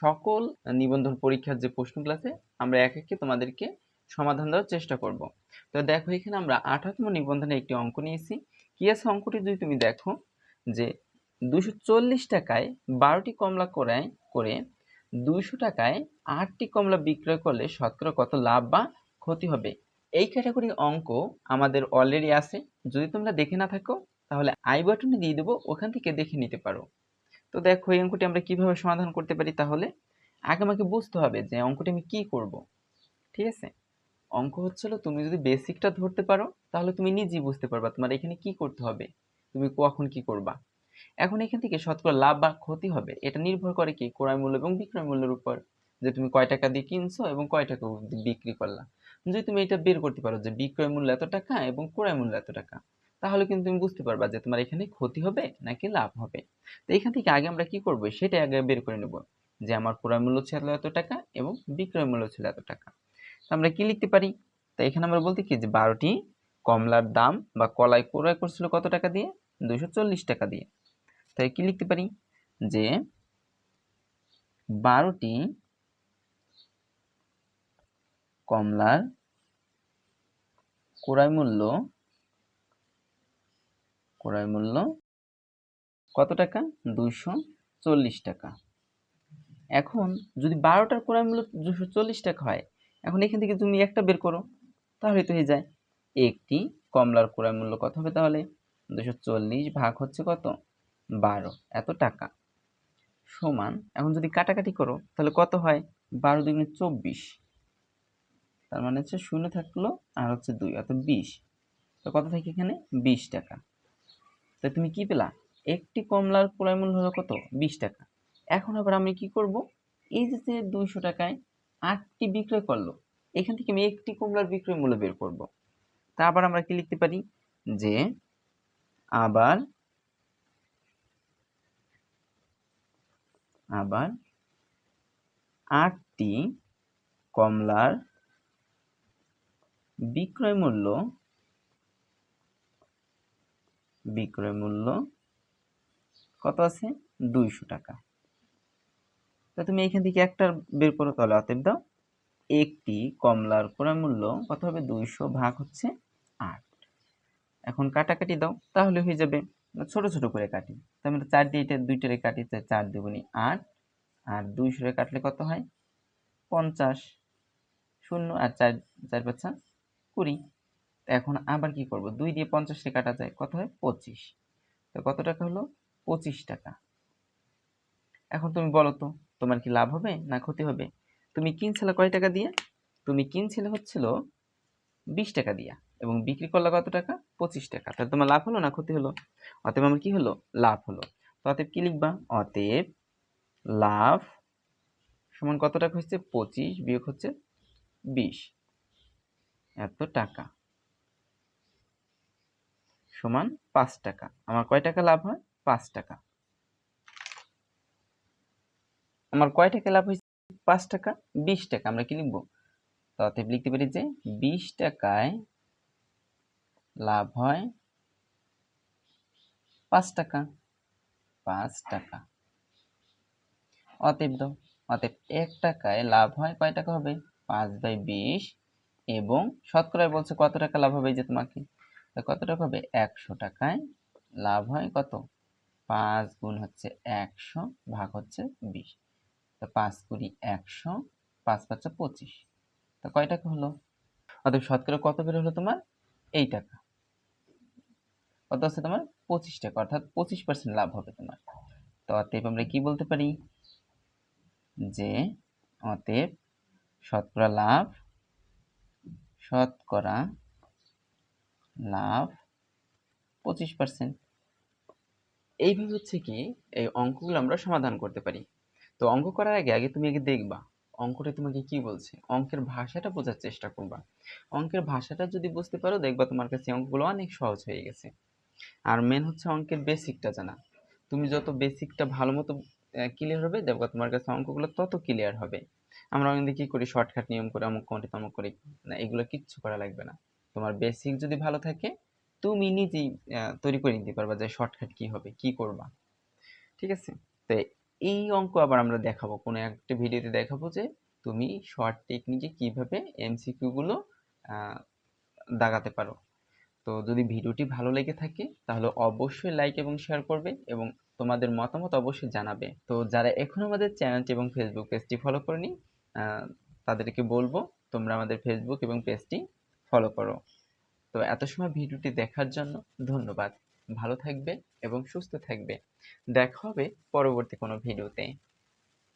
সকল নিবন্ধন পরীক্ষার যে প্রশ্নগুলো আছে আমরা এক একে তোমাদেরকে সমাধান দেওয়ার চেষ্টা করব। তো দেখো, এখানে আমরা আঠাত্তম নিবন্ধনে একটি অঙ্ক নিয়েছি। কি আছে অঙ্কটি? যদি তুমি দেখো যে দুশো চল্লিশ টাকায় বারোটি কমলা করায় করে দুইশো টাকায় আটটি কমলা বিক্রয় করলে শতকরা কত লাভ বা ক্ষতি হবে? এই ক্যাটাগরি অঙ্ক আমাদের অলরেডি আছে। যদি তোমরা দেখে না থাকো, তাহলে আই বাটনে দিয়ে দেবো, ওখান থেকে দেখে নিতে পারো। তো দেখো, এই অঙ্কটি আমরা কীভাবে সমাধান করতে পারি তাহলে? আগে আমাকে বুঝতে হবে যে অঙ্কটি আমি কি করব, ঠিক আছে? অঙ্ক হচ্ছিল তুমি যদি বেসিকটা ধরতে পারো, তাহলে তুমি নিজেই বুঝতে পারবা তোমার এখানে কি করতে হবে, তুমি কখন কি করবা। এখন এখান থেকে শতকরা লাভ বা ক্ষতি হবে, এটা নির্ভর করে কি? ক্রয় মূল্য এবং বিক্রয় মূল্যের উপর, যে তুমি কয় টাকা দিয়ে কিনছো এবং কয় টাকা বিক্রি করলা। যদি তুমি এটা বের করতে পারো যে বিক্রয় মূল্য এত টাকা এবং ক্রয় মূল্য এত টাকা তাহলে কিন্তু তুমি বুঝতে পারবা যে তোমার এখানে ক্ষতি হবে নাকি লাভ হবে। তো এখান থেকে আগে আমরা কি করব? সেটা আগে বের করে নেব যে আমার ক্রয় মূল্য ছিল এত টাকা এবং বিক্রয় মূল্য ছিল এত টাকা। তো আমরা কি লিখতে পারি? তো এখানে আমরা বলতে কি যে বারোটি কমলার দাম বা কলাই ক্রয় করছিল কত টাকা দিয়ে? দুইশো চল্লিশ টাকা দিয়ে। তাই কি লিখতে পারি? যে বারোটি কমলার ক্রয় মূল্য ক্রয় মূল্য কত টাকা? দুইশো চল্লিশ টাকা। এখন যদি বারোটার ক্রয় মূল্য দুশো চল্লিশ টাকা হয়, এখন এখান থেকে তুমি একটা বের করো তাহলে তো হয়ে যায়। একটি কমলার ক্রয় মূল্য কত হবে তাহলে? দুশো চল্লিশ ভাগ হচ্ছে কত? বারো। এত টাকা। সমান, এখন যদি কাটাকাটি করো, তাহলে কত হয়? বারো দুগুণে চব্বিশ। তার মানে হচ্ছে শূন্য থাকল আর হচ্ছে দুই, অর্থাৎ বিশ। তো কত থাকে এখানে? বিশ টাকা। তো তুমি কি পেলা? একটি কমলার ক্রয় মূল্য হলো কত? বিশ টাকা। এখন আবার আমি কি করব? এই যে যে দুইশো টাকায় আটটি বিক্রয় করল, এখান থেকে আমি একটি কমলার বিক্রয় মূল্য বের করব। তা আবার আমরা কি লিখতে পারি? যে আবার আবার আটটি কমলার বিক্রয় মূল্য বিক্রয় মূল্য কত আছে? দুইশো টাকা। তা তুমি এখান থেকে একটা বের করো তাহলে, অতএব দাও। একটি কমলার ক্রয় মূল্য কত হবে? দুইশো ভাগ হচ্ছে আট। এখন কাটাকাটি দাও, তাহলে হয়ে যাবে। ছোট ছোট করে কাটি। তার মানে চার দিয়ে এটা দুইটারে কাটি, তাই চার দুগুনি আট। আর দুইশোরে কাটলে কত হয়? পঞ্চাশ। শূন্য আর চার চার পাঁচা কুড়ি। এখন আবার কি করব? দুই দিয়ে পঞ্চাশে কাটা যায়, কত হয়? পঁচিশ। তো কত টাকা হলো? পঁচিশ টাকা। এখন তুমি বলো তো, তোমার কি লাভ হবে না ক্ষতি হবে? তুমি কিনছিলে কয় টাকা দিয়ে? তুমি কিনছিলে হচ্ছিল বিশ টাকা দিয়া এবং বিক্রি করলে কত টাকা? পঁচিশ টাকা। তাহলে তোমার লাভ হলো না ক্ষতি হলো? অতএব আমার কি হলো? লাভ হলো। তো অতএব কি লিখবা? অতএব লাভ সমান কত টাকা হচ্ছে? পঁচিশ বিয়োগ হচ্ছে বিশ। এত টাকা। সমান পাঁচ টাকা। আমার কয় টাকা লাভ হয়? পাঁচ টাকা। আমার কয় টাকা লাভ হয়েছে? পাঁচ টাকা, বিশ টাকা, আমরা কি লিখব? অতএব লিখতে পারি যে বিশ টাকায় লাভ হয় পাঁচ টাকা পাঁচ টাকা। অতএব অতএব এক টাকায় লাভ হয় কয় টাকা হবে? পাঁচ বাই বিশ এবং শতকরায় বলছে কত টাকা লাভ হবে যে তোমাকে? কত টাকা হবে? একশো টাকায় লাভ হয় কত? পাঁচ গুণ হচ্ছে একশো, ভাগ হচ্ছে বিশ। তো পাঁচ কুড়ি একশো, পাঁচ পাঁচা পঁচিশ। তো কয় টাকা হলো? অতএব শতকরা কত বের হলো তোমার? এই টাকা। কত আছে তোমার? পঁচিশ টাকা। অর্থাৎ পঁচিশ পার্সেন্ট লাভ হবে তোমার। তো অতএব আমরা কি বলতে পারি? যে অতএব শতকরা লাভ শতকরা লাভ পঁচিশ পার্সেন্ট এইভাবে হচ্ছে কি, এই অঙ্কগুলো আমরা সমাধান করতে পারি। তো অঙ্ক করার আগে আগে তুমি আগে দেখবা, অঙ্কটা তোমাকে কি বলছে? অঙ্কের ভাষাটা বোঝার চেষ্টা করবা। অঙ্কের ভাষাটা যদি বুঝতে পারো, দেখবা তোমার কাছে অঙ্কগুলো অনেক সহজ হয়ে গেছে। আর মেন হচ্ছে অঙ্কের বেসিকটা জানা। তুমি যত বেসিকটা ভালো মতো ক্লিয়ার হবে, দেখবা তোমার কাছে অঙ্কগুলো তত ক্লিয়ার হবে। আমরা অনেক কি করি শর্টকাট নিয়ম করে, অমুক কোনটি তমুক করি, না, এগুলো কিচ্ছু করা লাগবে না। তোমার বেসিক যদি ভালো থাকে, তুমি নিজেই তৈরি করে নিতে পারবা যে শর্টকাট কি হবে, কি করবা। ঠিক আছে? তো এই অঙ্ক আবার আমরা দেখাবো। কোনো একটা ভিডিওতে দেখাবো যে তুমি শর্ট টেকনিকে কীভাবে এমসিকিউগুলো দাগাতে পারো। তো যদি ভিডিওটি ভালো লেগে থাকে, তাহলে অবশ্যই লাইক এবং শেয়ার করবে এবং তোমাদের মতামত অবশ্যই জানাবে। তো যারা এখন আমাদের চ্যানেলটি এবং ফেসবুক পেজটি ফলো করেনি তাদেরকে বলব, তোমরা আমাদের ফেসবুক এবং পেজটি ফলো করো। তো এত সময় ভিডিওটি দেখার জন্য ধন্যবাদ। ভালো থাকবে এবং সুস্থ থাকবে। দেখা হবে পরবর্তী কোনো ভিডিওতে।